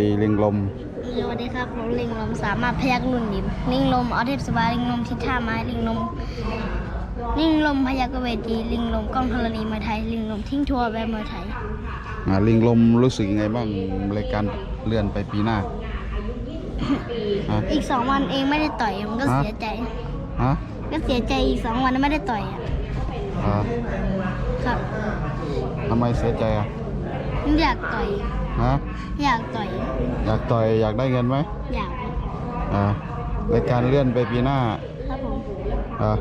ดีลิงลมสวัสดีครับผมลิงลมสามารถพยักรุ่นยิมลิงลมออเทพสบายลิงลมทิศท่าไม้ลิงลมลิงลมพยักเวทีลิงลมกล้องธรณีเมืองไทยลิงลมทิ้งทัวร์แบบเมืองไทยอ่าลิงลมรู้สึกยังไงบ้างรายการเลื่อนไปปีหน้าฮะอีกสองวันเองไม่ได้ต่อยมันก็ฮะเสียใจฮะก็เสียใจอีกสองวันไม่ได้ต่อยอะอ่าครับทำไมเสียใจอะอยากต่อย ฮะอยากต่อย อยากต่อยอยากได้เงินไหมอยากอ่ารายการเลื่อนไปปีหน้าครับผมอ่า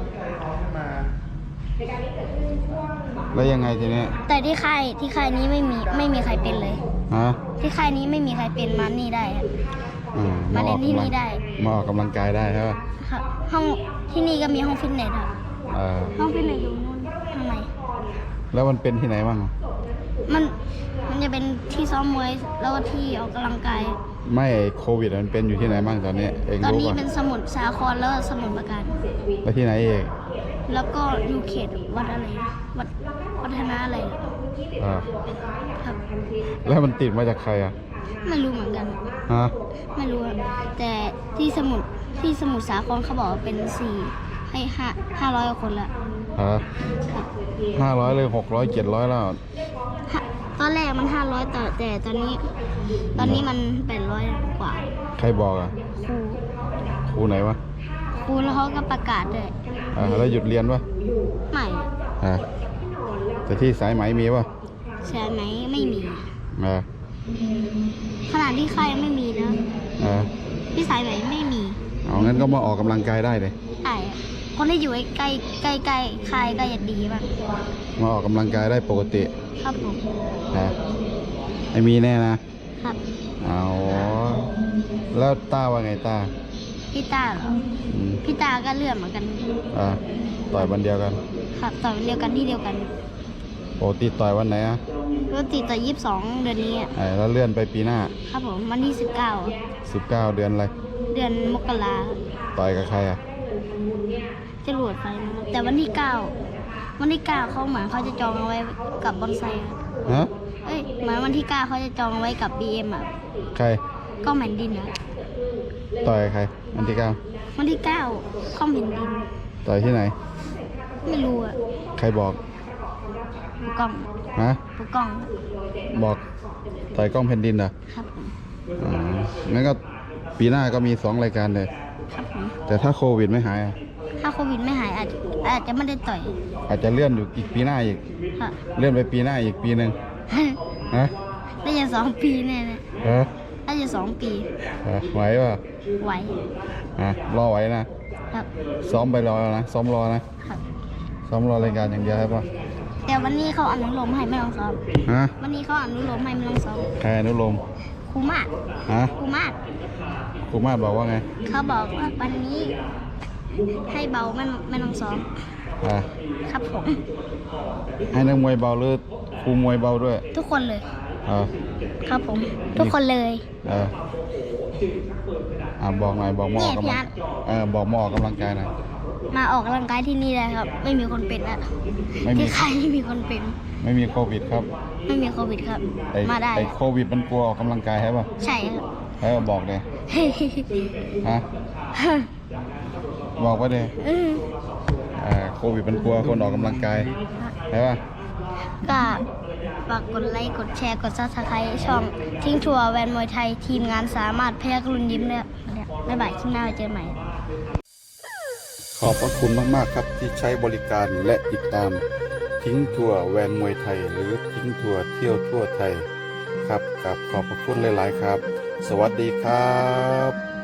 แล้วยังไงทีนี้แต่ที่ค่ายที่ค่ายนี้ไม่มีไม่มีใครเป็นเลยฮะที่ค่ายนี้ไม่มีใครเป็นมานี่ได้อะอืมมาเล่นที่ออกกำลังนี่ได้มาออกกำลังกายได้ใช่ปะครับห้องที่นี่ก็มีห้องฟิตเนสครับเออห้องฟิตเนสอยู่นู่นข้างในแล้วมันเป็นที่ไหนบ้างอะ มันมันจะเป็นที่ซ้อมมวยแล้วก็ที่ออกกำลังกาย ไม่โควิดมันเป็นอยู่ที่ไหนบ้างตอนนี้ เองตอนรู้นี้ป่ะเป็นสมุทรสาครแล้วก็สมุทรปราการ แล้วที่ไหนอีกแล้วก็อยู่เขตวัดอะไรนะวัดวัฒนาอะไรอ่าครับ แล้วมันติดมาจากใครอะไม่รู้เหมือนกัน ฮะไม่รู้อะแต่ที่สมุทรที่สมุทรสาครเขาบอกว่าเป็นสี่ให้ห้าห้าร้อยกว่าคนละฮะครับห้าร้อยเลยหกร้อยเจ็ดร้อยแล้วฮะต อนแรกมันห้าร้อยแต่แต่ตอนนี้ ตอนนี้มันแปดร้อยกว่า ใครบอกอะครูครูไหนวะครูแล้วเขาก็ประกาศด้วยอ่าแล้วหยุดเรียนปะใหม่อ่าแต่ที่สายไหมมีปะใช่ไหมไม่มี อ่าขนาดที่ค่ายยังไม่มีนะอ่าที่สายไหมไม่มี เอางั้นก็มาออกกำลังกายได้เลยใช่อะ คนที่อยู่ใกล้ใกล้ใกล้ๆค่ายก็จะดีบ้างมาออกกำลังกายได้ปกติครับผมนะไม่มีแน่นะครับเอาแล้วต้าว่าไงต้าพี่ตาเหรออืมพี่ตาก็เลื่อนเหมือนกันอ่าต่อยวันเดียวกันครับต่อเดียวกันที่เดียวกันปกติต่อยวันไหนอะรถติดต่อยี่สิบสองเดือนนี้อะไอ้แล้วเลื่อนไปปีหน้า ครับผมวันที่สิบเก้า19 เดือนอะไรเดือนมกราต่อยกับใครอะ จะหลวดไปนะครับแต่วันที่เก้าวันที่เก้าเขาเหมือนเขาจะจองเอาไว้กับบอนไซครับฮะเอ้ยเหมือนวันที่เก้าเขาจะจองเอาไว้กับ BM อะใครกล้องแผ่นดินอะต่อยกับใครวันที่เก้าวันที่เก้าข้องแผ่นดิน ต่อยที่ไหน ไม่รู้อะใครบอกผู้กล้องฮะผู้กล้องบอกต่อยกล้องแผ่นดินเหรอครับผมอ๋องั้นก็ปีหน้าก็มีสองรายการเลย ครับผมแต่ถ้าโควิดไม่หายอะ ถ้าโควิดไม่หายอาจอาจจะไม่ได้ต่อยอาจจะเลื่อนอยู่อีกปีหน้าอีก ค่ะ เลื่อนไปปีหน้าอีกปีหนึ่งฮะน่าจะสองปีแน่เลยฮะน่าจะสองปี ฮะไหวป่ะไหวฮะรอไหวนะครับ ซ้อมไปรอนะซ้อมรอนะครับ ซ้อมรอรายการอย่างเดียวครับป่ะแต่วันนี้เขาอนุโลมให้ไม่ต้องซ้อมฮะวันนี้เขาอนุโลมให้ไม่ต้องซ้อมใครอนุโลมครูมาศฮะครูมาศครูมาศบอกว่าไง เขาบอกว่าวันนี้ ให้เบาไม่ไม่ต้องซ้อมอ่าครับผม ให้นักมวยเบาหรือครูมวยเบาด้วยทุกคนเลย อ่าครับผม ทุกคนเลย เอออ่าบอกหน่อยบอกมาออกกำเนี่ลัยงพี่เออบอกมาออกกำลังกายหน่อย มาออกกำลังกายที่นี่เลยครับ ไม่มีคนเป็นอะไม่มี ที่ใครไม่มีคนเป็น ไม่มีโควิดครับไม่มีโควิดครับ ไอ้มาได้ ไอ้โควิดมันกลัวออกกำลังกายใช่ป่ะใช่ครับ ให้บอกเลยฮะ บอกว่าเลยอืมอ่าโควิดมันกลัวคนออกกำลังกายใช่ป่ะก็ฝากกดไลค์กดแชร์กดซับสไครต์ช่องทิ้งทัวร์แวนมวยไทยทีมงานสามารถพยักรุนยิ้มเนี่ยบ๊ายบายคลิปหน้าไปเจอใหม่ ขอบพระคุณมากๆครับที่ใช้บริการและติดตามทิ้งทัวร์แวนมวยไทย หรือทิ้งทัวร์เที่ยวทั่วไทยครับกับขอบพระคุณหลาย ๆ ครับ สวัสดีครับ